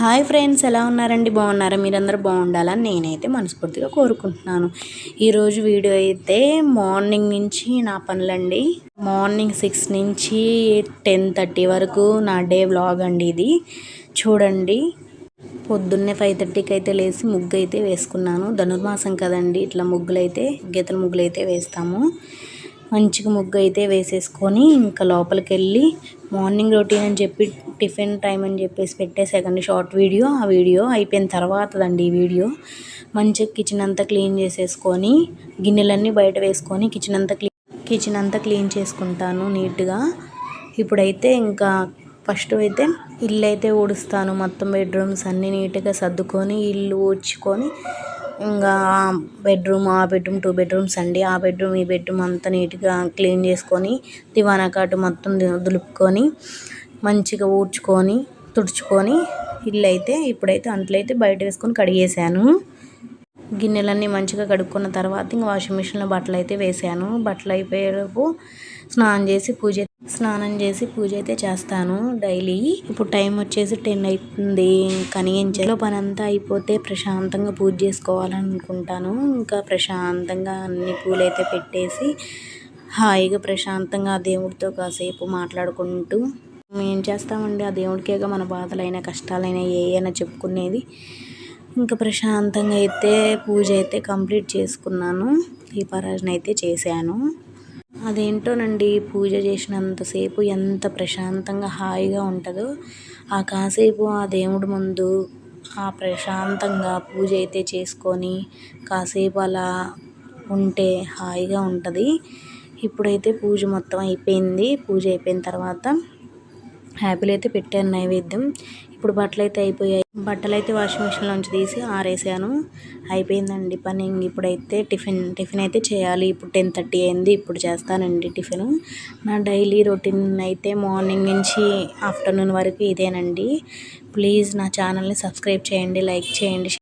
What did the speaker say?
Hi friends ఎలా ఉన్నారండి? బాగున్నారా? మీరందరూ బాగుండాలని నేనైతే మనస్ఫూర్తిగా కోరుకుంటున్నాను. ఈరోజు వీడియో అయితే మార్నింగ్ నుంచి నా పనులండి. మార్నింగ్ సిక్స్ నుంచి టెన్ థర్టీ వరకు నా డే వ్లాగ్ అండి ఇది. చూడండి. పొద్దున్నే ఫైవ్ థర్టీకి అయితే లేచి ముగ్గు అయితే వేసుకున్నాను. ధనుర్మాసం కదండి ఇట్లా ముగ్గులు అయితే గీతల ముగ్గులు అయితే వేస్తాము. మంచిగా ముగ్గు అయితే వేసేసుకొని ఇంకా లోపలికి వెళ్ళి మార్నింగ్ రొటీన్ అని చెప్పి టిఫిన్ టైం అని చెప్పేసి పెట్టే సెకండ్ షార్ట్ వీడియో ఆ వీడియో అయిపోయిన తర్వాతదండి ఈ వీడియో మంచిగా కిచెన్ అంతా క్లీన్ చేసేసుకొని గిన్నెలన్నీ బయట వేసుకొని కిచెన్ అంతా క్లీన్ కిచెన్ అంతా క్లీన్ చేసుకుంటాను నీట్గా. ఇప్పుడైతే ఇంకా ఫస్ట్ అయితే ఇల్లు అయితే ఊడుస్తాను. మొత్తం బెడ్రూమ్స్ అన్నీ నీట్గా సర్దుకొని ఇల్లు ఊడ్చుకొని ఇంకా బెడ్రూమ్ ఆ బెడ్రూమ్ టూ బెడ్రూమ్స్ అండి. ఆ బెడ్రూమ్ ఈ బెడ్రూమ్ అంతా నీట్గా క్లీన్ చేసుకొని దివానా కాటు మొత్తం దులుపుకొని మంచిగా ఊడ్చుకొని తుడుచుకొని ఇల్లు అయితే ఇప్పుడైతే అంట్లయితే బయట వేసుకొని కడిగేసాను గిన్నెలన్నీ మంచిగా కడుక్కున్న తర్వాత ఇంకా వాషింగ్ మిషన్లో బట్టలు అయితే వేసాను బట్టలు అయిపోయేలోపు స్నానం చేసి పూజ స్నానం చేసి పూజ అయితే చేస్తాను డైలీ. ఇప్పుడు టైం వచ్చేసి టెన్ అవుతుంది కానీ ఇంట్లో పని అంతా అయిపోతే ప్రశాంతంగా పూజ చేసుకోవాలనుకుంటాను. ఇంకా ప్రశాంతంగా అన్ని పూలు అయితే పెట్టేసి హాయిగా ప్రశాంతంగా ఆ దేవుడితో కాసేపు మాట్లాడుకుంటూ ఏం చేస్తామండి? ఆ దేవుడికేగా మన బాధలైనా కష్టాలైనా ఏ అయినా చెప్పుకునేది. ఇంకా ప్రశాంతంగా అయితే పూజ అయితే కంప్లీట్ చేసుకున్నాను. దీపారాజన అయితే చేశాను. అదేంటోనండి పూజ చేసినంతసేపు ఎంత ప్రశాంతంగా హాయిగా ఉంటుందో ఆ కాసేపు ఆ దేవుడి ముందు ఆ ప్రశాంతంగా పూజ అయితే చేసుకొని కాసేపు అలా ఉంటే హాయిగా ఉంటుంది. ఇప్పుడైతే పూజ మొత్తం అయిపోయింది. పూజ అయిపోయిన తర్వాత హ్యాపీలు అయితే పెట్టాను నైవేద్యం. ఇప్పుడు బట్టలు అయితే అయిపోయాయి. బట్టలు అయితే వాషింగ్ మిషన్లోంచి తీసి ఆరేసాను. అయిపోయిందండి పని. ఇప్పుడైతే టిఫిన్ టిఫిన్ అయితే చేయాలి. ఇప్పుడు టెన్ థర్టీ అయింది. ఇప్పుడు చేస్తానండి టిఫిన్. నా డైలీ రొటీన్ అయితే మార్నింగ్ నుంచి ఆఫ్టర్నూన్ వరకు ఇదేనండి. ప్లీజ్ నా ఛానల్ని సబ్స్క్రైబ్ చేయండి లైక్ చేయండి